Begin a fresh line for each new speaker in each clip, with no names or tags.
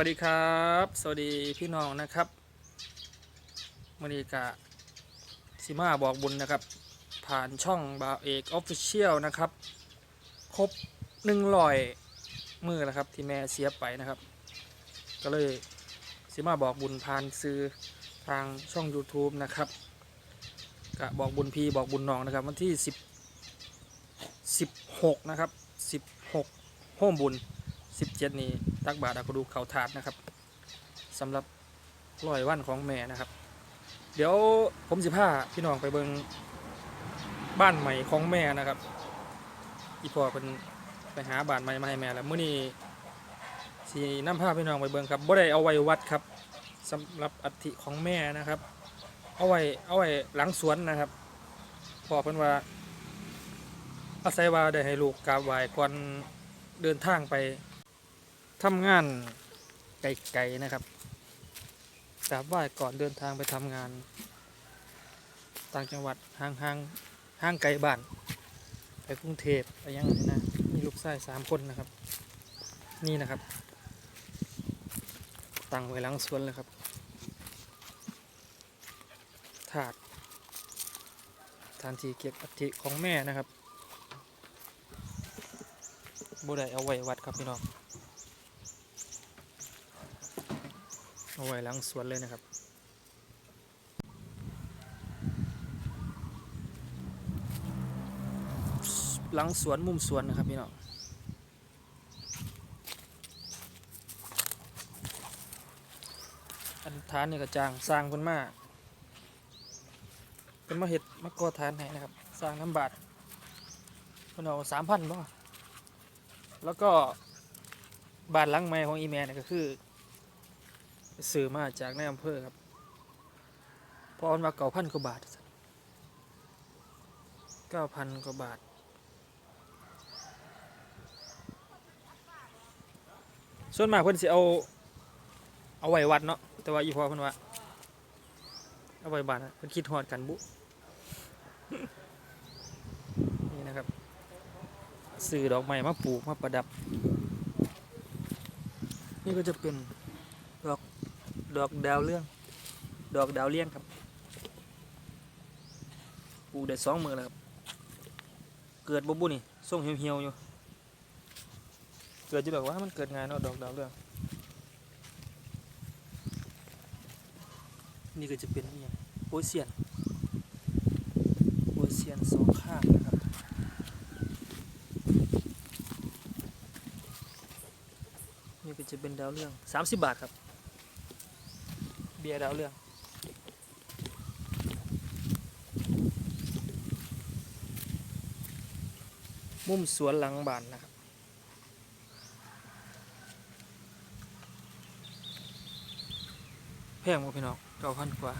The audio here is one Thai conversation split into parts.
สวัสดีครับ สวัสดีพี่น้องนะครับมณีกะซิมาบอกบุญนะครับ ผ่านช่องบาวเอกออฟฟิเชียลนะครับ ครบหนึ่งร้อยมือแล้วครับ ที่แม่เสียไปนะครับ ก็เลยซิมาบอกบุญผ่านซื้อทางช่อง YouTube นะครับกะบอกบุญพี่บอกบุญน้องนะครับ วันที่10 16นะครับ16โฮมบุญ 17นี้ตักบาตรเอากระดูกเขาถาดนะครับสำหรับร้อยวันของแม่นะครับ เดี๋ยวผมสิพาพี่น้องไปเบิงบ้านใหม่ของแม่นะครับ อีพ่อเป็นไปหาบ้านใหม่มาให้แม่แล้วมื้อนี้สินำพาพี่น้องไปเบิงครับบ่ได้เอาไว้วัดครับสำหรับอัฐิของแม่นะครับ เอาไว้เอาไว้หลังสวนนะครับพ่อเพิ่นว่าอาศัยว่าได้ให้ลูกกราบไหว้ก่อนเดินทางไป ทำงานไกลๆนะครับกราบไหว้ก่อนเดินทางไปทำงาน ต่างจังหวัดห่างๆห่างห่างไกลบ้าน ไปกรุงเทพไปยังไงนะมีลูกชายสามคนนะครับ นี่นะครับตั้งไว้หลังสวนเลยครับ ถาดทานทีเก็บอัฐิของแม่นะครับบุได้เอาไว้วัดครับพี่น้อง เอาไว้หลังสวนเลยนะครับหลังสวนมุมสวนนะครับพี่น้องอันฐานนี่ก็จางสร้างคนมาเป็นมาเห็ดมาก่อฐานให้นะครับ สร้างน้ำบาทเพิ่นเอาสามพันบ่แล้วก็บานหลังใหม่ของอีแมนนี่ก็คือ ซื้อมาจากในอำเภอครับพอเอามาเก้าพันกว่าบาทเก้าพันกว่าบาท ส่วนมากเพิ่นสิเอา เอาไว้วัดเนาะแต่ว่าอีพอเพิ่นว่า เอาไว้บานอะเพิ่นคิดฮอดกันบุนี่นะครับซื้อดอกไม้มาปลูกมาประดับ นี่ก็จะเป็นดอก ดอกดาวเรื่อง ดอกดาวเลี้ยงครับปลูกได้สองมือแล้วครับ เกิดบ่บุนี่ส่งเหี่ยวๆอยู่ เกิดจะแบบว่ามันเกิดงานเนาะดอกดาวเรื่อง นี่ก็จะเป็นอหย่างโอเซียนโอเซียนสองข้างนะครับนี่ก็จะเป็นดาวเรื่อง 30 บาทครับ เบียร์ดาวเรื่องมุมสวนหลังบ้านนะครับแพงบ่พี่น้องเก้าพันกว่า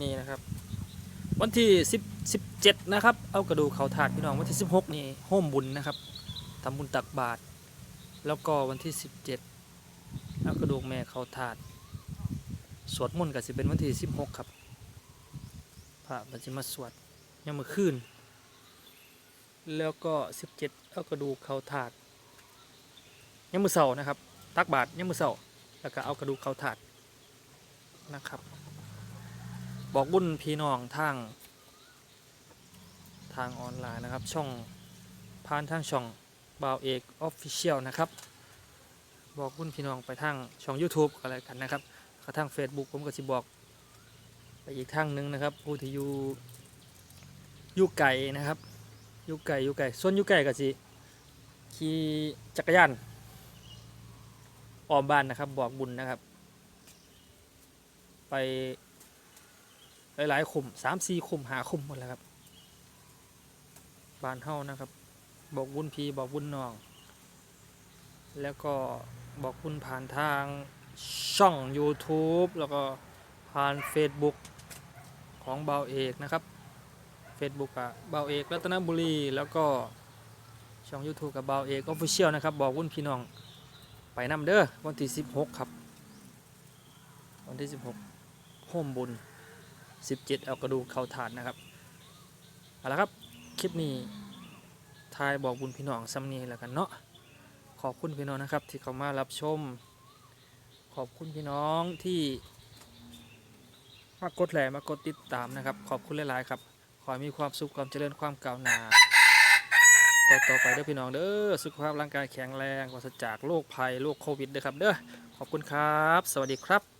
นี่นะครับ วันที่10 17นะครับ เอากระดูกเขาถาดพี่น้องวันที่ 16 นี่โฮมบุญนะครับทำบุญตักบาตรแล้วก็วันที่ 17 เอากระดูกแม่เขาถาด สวดมนต์ก็สิเป็นวันที่ 16 ครับพระมัจะมาสวดยามมื้อคืนแล้วก็ 17 เอากระดูกเขาถาดยามมื้อเช้านะครับ ตักบาตรยามมื้อเช้าแล้วก็เอากระดูกเขาถาดนะครับ บอกบุญพี่น้องทาง ทางออนไลน์นะครับ ช่องผ่านทางช่องบ่าวเอกออฟฟิเชียลนะครับ บอกบุญพี่น้องไปทางช่อง YouTube ก็แล้วกันนะครับกระทั่ง Facebook ผมก็สิบอกไปอีกทางหนึงนะครับผู้ที่อยู่ยู่ไก่นะครับยู่ไก่ยู่ไก่ส่วนยู่ไก่ก็สิขี่จักรยานออมบ้านนะครับ บอกบุญนะครับ ไป หลายๆคุมสามสี่คุมหาคุมหมดแล้วครับบานเฮานะครับ บอกบุญพีบอกบุญน้อง แล้วก็บอกบุญผ่านทางช่อง YouTube แล้วก็ผ่าน Facebook ของเบาเอกนะครับ Facebook กับเบาเอกรัตนบุรี แล้วก็ช่อง YouTube กับเบาเอกออฟฟิเชียลนะครับ บอกบุญพี่น้องไปนำเด้อวันที่ 16 ครับ วันที่ 16โฮมบุญ 17 เอากระดูกเข้าฐานนะครับเอาละครับคลิปนี้ทายบอกบุญพี่น้องซ้ำนี้แล้วกันเนาะขอบคุณพี่น้องนะครับที่เข้ามารับชม ขอบคุณพี่น้องที่มากดแหลมากดติดตามนะครับ ขอบคุณหลาย ๆ ครับ ขอให้มีความสุขความเจริญความก้าวหน้าต่อต่อไปเด้อพี่น้องเด้อสุขภาพร่างกายแข็งแรงปราศจากโรคภัยโรคโควิดเด้อครับเด้อขอบคุณครับ สวัสดีครับ